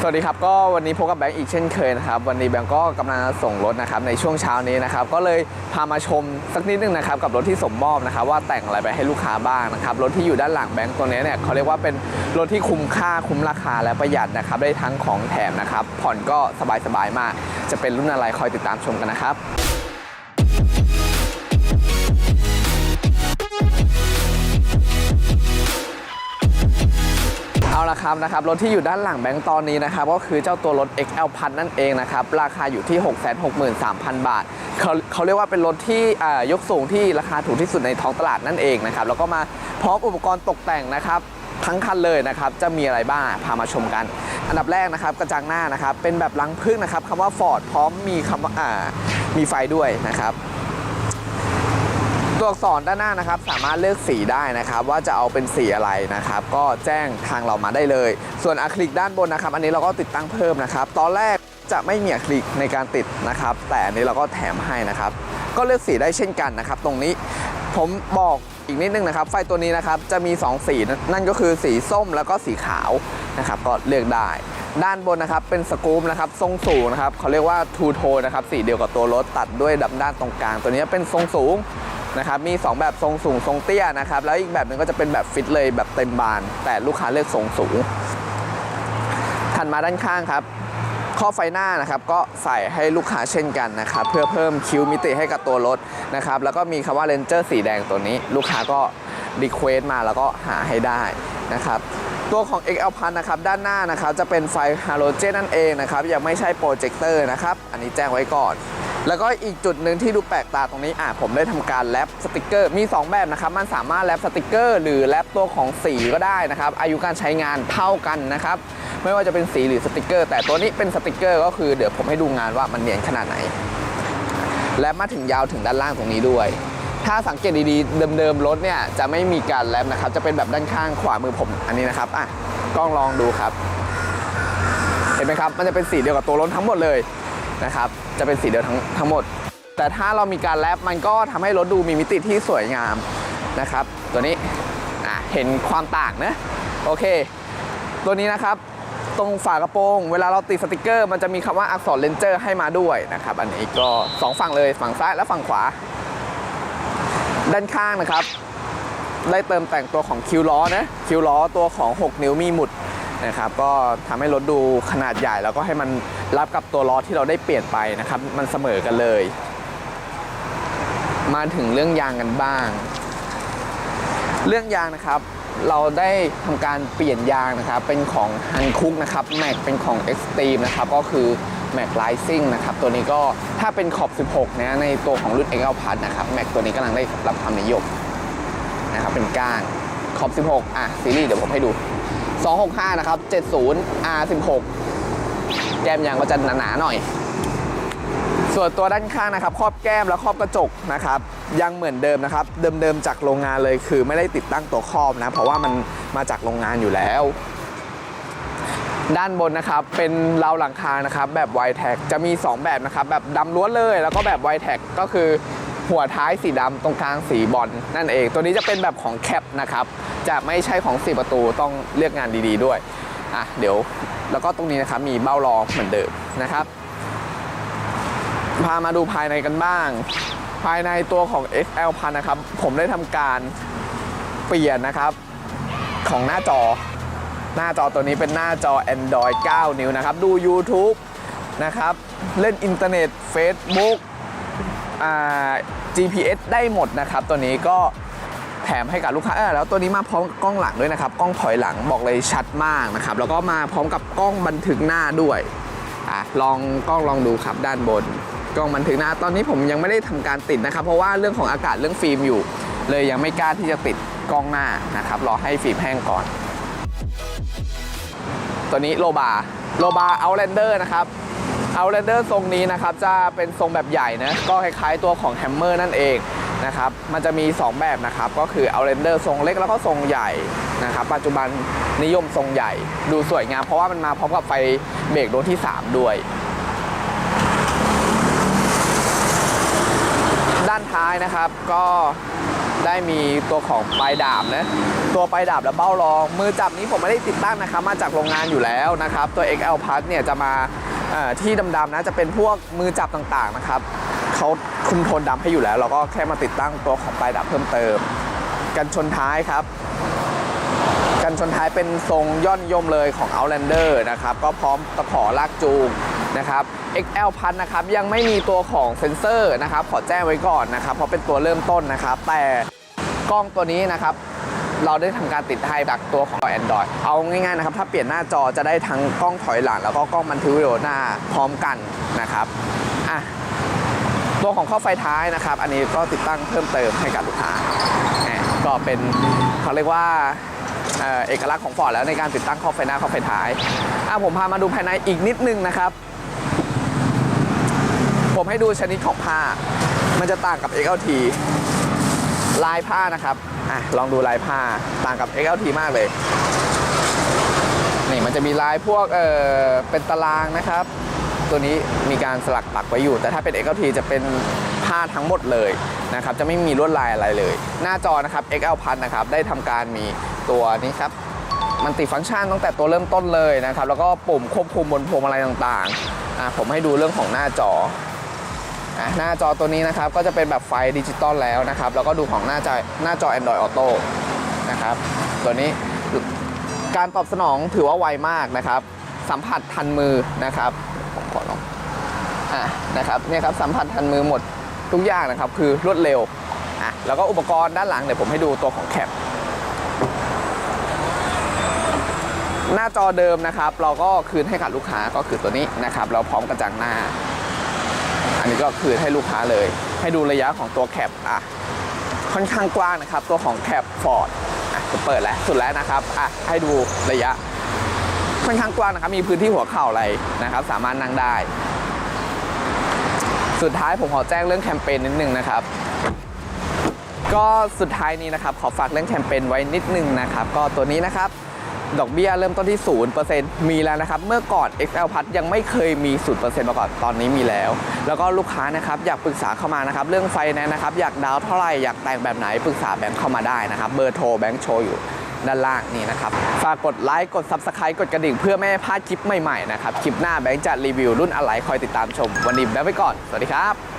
สวัสดีครับก็วันนี้พบกับแบงค์อีกเช่นเคยนะครับวันนี้แบงค์ก็กำลังส่งรถนะครับในช่วงเช้านี้นะครับก็เลยพามาชมสักนิดนึงนะครับกับรถที่สมมอบนะครับว่าแต่งอะไรไปให้ลูกค้าบ้างนะครับรถที่อยู่ด้านหลังแบงค์ตัวนี้เนี่ยเขาเรียกว่าเป็นรถที่คุ้มค่าคุ้มราคาและประหยัดนะครับได้ทั้งของแถมนะครับผ่อนก็สบายๆมาก จะเป็นรุ่นอะไรคอยติดตามชมกันนะครับ ละครับนะครับรถที่อยู่ด้านหลังแบงค์ตอนนี้นะครับก็คือเจ้าตัวรถ XL พันนั่นเองนะครับราคาอยู่ที่ 663,000 บาทเขาเขาเรียกว่าเป็นรถที่อ่ายกสูงที่ราคาถูกที่สุดในท้องตลาดนั่นเองนะครับแล้วก็มาพร้อมอุปกรณ์ตกแต่งนะครับทั้งคันเลยนะครับจะมีอะไรบ้างพามาชมกัน อันดับแรกนะครับกระจังหน้านะครับเป็นแบบลังพึ่งนะครับคำว่า Ford พร้อมมีคำว่าอ่ามีไฟด้วยนะครับ ตัวอักษรด้านหน้านะครับ สามารถเลือกสีได้นะครับ ว่าจะเอาเป็นสีอะไรนะครับ ก็แจ้งทางเรามาได้เลย ส่วนอะคริลิกด้านบนนะครับ อันนี้เราก็ติดตั้งเพิ่มนะครับ ตอนแรกจะไม่มีอะคริลิกในการติดนะครับ แต่อันนี้เราก็แถมให้นะครับ ก็เลือกสีได้เช่นกันนะครับ ตรงนี้ผมบอกอีกนิดนึงนะครับ ไฟตัวนี้นะครับจะมี 2 สี นั่นนั่นก็คือสีส้มแล้วก็สีขาวนะครับ ก็เลือกได้ ด้านบนนะครับเป็นสกู๊ปนะครับทรงสูงนะครับเขาเรียกว่าทูโทนนะครับสีเดียวกับตัวรถตัดด้วยดับด้านตรงกลาง ตัวนี้เป็นทรงสูง นะครับมี 2 แบบทรงสูงทรงเตี้ยนะครับแล้วอีกแบบหนึ่งก็จะเป็นแบบฟิตเลยแบบเต็มบาน แต่ลูกค้าเลือกทรงสูงถัดมาด้านข้างครับข้อไฟหน้านะครับก็ใส่ให้ลูกค้าเช่นกันนะครับเพื่อเพิ่มคิวมิติให้กับตัวรถนะครับแล้วก็มีคำว่าเลนเจอร์สีแดงตัวนี้ ลูกค้าก็รีเควสมาแล้วก็หาให้ได้นะครับตัวของ XL พันนะครับด้านหน้านะครับจะเป็นไฟฮาโลเจนนั่นเองนะครับยังไม่ใช่โปรเจคเตอร์นะครับอันนี้แจ้งไว้ก่อน แล้วก็อีกจุดหนึ่งที่ดูแปลกตาตรงนี้อะผมได้ทำการแรปสติกเกอร์มี 2 แบบนะครับ มันสามารถแรปสติกเกอร์ หรือแรปตัวของสีก็ได้นะครับ อายุการใช้งานเท่ากันนะครับ ไม่ว่าจะเป็นสีหรือสติกเกอร์ แต่ตัวนี้เป็นสติกเกอร์ก็คือเดี๋ยวผมให้ดูงานว่ามันเนียนขนาดไหน และมาถึงยาวถึงด้านล่างตรงนี้ด้วยถ้าสังเกตดีๆ เดิมๆ รถเนี่ยจะไม่มีการแรปนะครับ จะเป็นแบบด้านข้างขวามือผมอันนี้นะครับ อะ กล้องลองดูครับ เห็นไหมครับ มันจะเป็นสีเดียวกับตัวรถทั้งหมดเลยนะครับ จะเป็นสีเดียวทั้งทั้งหมด แต่ถ้าเรามีการแรปมันก็ทำให้รถดูมีมิติที่สวยงามนะครับ ตัวนี้เห็นความต่างนะโอเค ตัวนี้นะครับตรงฝากระโปรงเวลาเราติดสติกเกอร์ มันจะมีคำว่าอักษรเลนเจอร์ให้มาด้วยนะครับ อันนี้ก็สองฝั่งเลยฝั่งซ้ายและฝั่งขวา ด้านข้างนะครับ ได้เติมแต่งตัวของคิวล้อนะคิวล้อตัวของ 6 นิ้วมีหมุด นะครับก็ทำให้รถดูขนาดใหญ่แล้วก็ให้มันรับกับตัวล้อที่เราได้เปลี่ยนไปนะครับมันเสมอกันเลย มาถึงเรื่องยางกันบ้าง เรื่องยางนะครับเราได้ทำการเปลี่ยนยางนะครับ เป็นของฮันคุกนะครับแม็กเป็นของ Extreme นะครับ ก็คือแม็กไลซิ่งนะครับ ตัวนี้ก็ถ้าเป็นขอบ 16 นะในตัวของรุ่น XL พันะครับแม็กตัวนี้กำลังได้รับความนิยมนะครับ เป็นก้านขอบ 16 อะ ซีรีส์เดี๋ยวผมให้ดู 265 นะครับ 70 R16 แก้มยางก็จะหนาๆหน่อย ส่วนตัวด้านข้างนะครับ ครอบแก้มและครอบกระจกนะครับ ยังเหมือนเดิมนะครับ เดิมๆจากโรงงานเลยคือไม่ได้ติดตั้งตัวครอบนะ เพราะว่ามันมาจากโรงงานอยู่แล้ว ด้านบนนะครับเป็นราวหลังคานะครับ แบบ w i t e c จะมี 2 แบบนะครับ แบบดำล้วนเลย แล้วก็แบบ w i t e c ก็คือ หัวท้ายสีดำตรงกลางสีบอลนั่นเอง ตัวนี้จะเป็นแบบของแคปนะครับ จะไม่ใช่ของ4ประตูต้องเลือกงานดีๆด้วยอะเดี๋ยวแล้วก็ตรงนี้นะครับมีเบ้ารองเหมือนเดิมนะครับ พามาดูภายในกันบ้าง ภายในตัวของ XL พันนะครับ ผมได้ทำการเปลี่ยนนะครับของหน้าจอ หน้าจอตัวนี้เป็นหน้าจอ Android 9 นิ้วนะครับ ดู YouTube นะครับ เล่นอินเทอร์เน็ต Facebook GPS ได้หมดนะครับ ตัวนี้ก็แถมให้กับลูกค้าแล้วตัวนี้มาพร้อมกล้องหลังด้วยนะครับ กล้องถอยหลังบอกเลยชัดมากนะครับ แล้วก็มาพร้อมกับกล้องบันทึกหน้าด้วยอลองกล้องลองดูครับด้านบน กล้องบันทึกหน้าตอนนี้ผมยังไม่ได้ทำการติดนะครับ เพราะว่าเรื่องของอากาศเรื่องฟิล์มอยู่ เลยยังไม่กล้าที่จะติดกล้องหน้านะครับรอให้ฟิล์มแห้งก่อน ตัวนี้โลบาโลบาเอาแลนเดอร์นะครับ เอาแลนเดอร์ทรงนี้นะครับจะเป็นทรงแบบใหญ่นะก็คล้ายๆตัวของแฮมเมอร์นั่นเองนะครับมันจะมี 2 แบบนะครับก็คือเอาแลนเดอร์ทรงเล็กแล้วก็ทรงใหญ่นะครับปัจจุบันนิยมทรงใหญ่ ดูสวยงามเพราะว่ามันมาพร้อมกับไฟเบรกดวงที่ 3 ด้วยด้านท้ายนะครับก็ได้มีตัวของปลายดาบนะตัวไปดับและเบ้ารอง มือจับนี้ผมไม่ได้ติดตั้งนะครับ มาจากโรงงานอยู่แล้วนะครับ ตัว XL Plus เนี่ยจะมา ที่ดำๆนะจะเป็นพวกมือจับต่างๆนะครับเขาคุมโทนดำให้อยู่แล้ว เราก็แค่มาติดตั้งตัวของปลายดับเพิ่มเติม กันชนท้ายครับ กันชนท้ายเป็นทรงยอดนิยมเลยของ Outlander นะครับก็พร้อมตะขอลากจูงนะครับ XL พันนะครับยังไม่มีตัวของเซ็นเซอร์นะครับขอแจ้งไว้ก่อนนะครับเพราะเป็นตัวเริ่มต้นนะครับ แต่กล้องตัวนี้นะครับ เราได้ทำการติดให้จากตัวของ Android เอาง่ายๆนะครับ ถ้าเปลี่ยนหน้าจอจะได้ทั้งกล้องถอยหลัง แล้วก็กล้องบันทึกวิดีโอหน้าพร้อมกันนะครับอะตัวของข้อไฟท้ายนะครับ อันนี้ก็ติดตั้งเพิ่มเติมให้กับลูกค้าก็เป็นเขาเรียกว่าเอ่อเอกลักษณ์ของฟอร์ดแล้วในการติดตั้งข้อไฟหน้าข้อไฟท้ายอะผมพามาดูภายในอีกนิดนึงนะครับ ผมให้ดูชนิดของผ้า มันจะต่างกับ XLT ลายผ้านะครับอะลองดูลายผ้าต่างกับ XLT มากเลย นี่มันจะมีลายพวกเออเป็นตารางนะครับ ตัวนี้มีการสลักปักไว้อยู่ แต่ถ้าเป็น XLT จะเป็นผ้าทั้งหมดเลยนะครับ จะไม่มีลวดลายอะไรเลย หน้าจอนะครับ XL Plus นะครับ ได้ทำการมีตัวนี้ครับมันติฟังก์ชันตั้งแต่ตัวเริ่มต้นเลยนะครับ แล้วก็ปุ่มควบคุมบนพวงมาลัยต่างๆอะผมให้ดูเรื่องของหน้าจอ อะหน้าจอตัวนี้นะครับก็จะเป็นแบบไฟดิจิตอลแล้วนะครับแล้วก็ดูของหน้าจอหน้าจอ Android Auto นะครับตัวนี้การตอบสนองถือว่าไวมากนะครับ สัมผัสทันมือนะครับผมขอลองอะนะครับเนี่ยครับสัมผัสทันมือหมดทุกอย่างนะครับคือรวดเร็วอะแล้วก็อุปกรณ์ด้านหลังเดี๋ยวผมให้ดูตัวของแคปหน้าจอเดิมนะครับ เราก็คืนให้กับลูกค้าก็คือตัวนี้นะครับ เราพร้อมกระจังหน้า นนี้ก็คืนให้ลูกค้าเลย ให้ดูระยะของตัวแคปอะค่อนข้างกว้างนะครับ ตัวของแคปฟอร์ดอะจะเปิดแล้วสุดแล้วนะครับอะให้ดูระยะค่อนข้างกว้างนะครับ มีพื้นที่หัวเข่าอะไรนะครับ สามารถนั่งได้ สุดท้ายผมขอแจ้งเรื่องแคมเปญนิดนึงนะครับก็สุดท้ายนี้นะครับขอฝากเรื่องแคมเปญไว้นิดนึงนะครับ ก็ตัวนี้นะครับ ดอกเบี้ยเริ่มต้นที่ 0%มีแล้วนะครับ เมื่อก่อน XL พัทยังไม่เคยมี 0%มาก่อน ตอนนี้มีแล้ว แล้วก็ลูกค้านะครับอยากปรึกษาเข้ามานะครับ เรื่องไฟแนนซ์นะครับ อยากดาวน์เท่าไหร่อยากแต่งแบบไหนปรึกษาแบงค์เข้ามาได้นะครับ เบอร์โทรแบงค์โชว์อยู่ด้านล่างนี่นะครับ ฝากกดไลค์กด Subscribe กดกระดิ่งเพื่อไม่ให้พลาดคลิปใหม่ๆนะครับ คลิปหน้าแบงค์จะรีวิวรุ่นอะไรคอยติดตามชม วันนี้แบงค์ไปก่อน สวัสดีครับ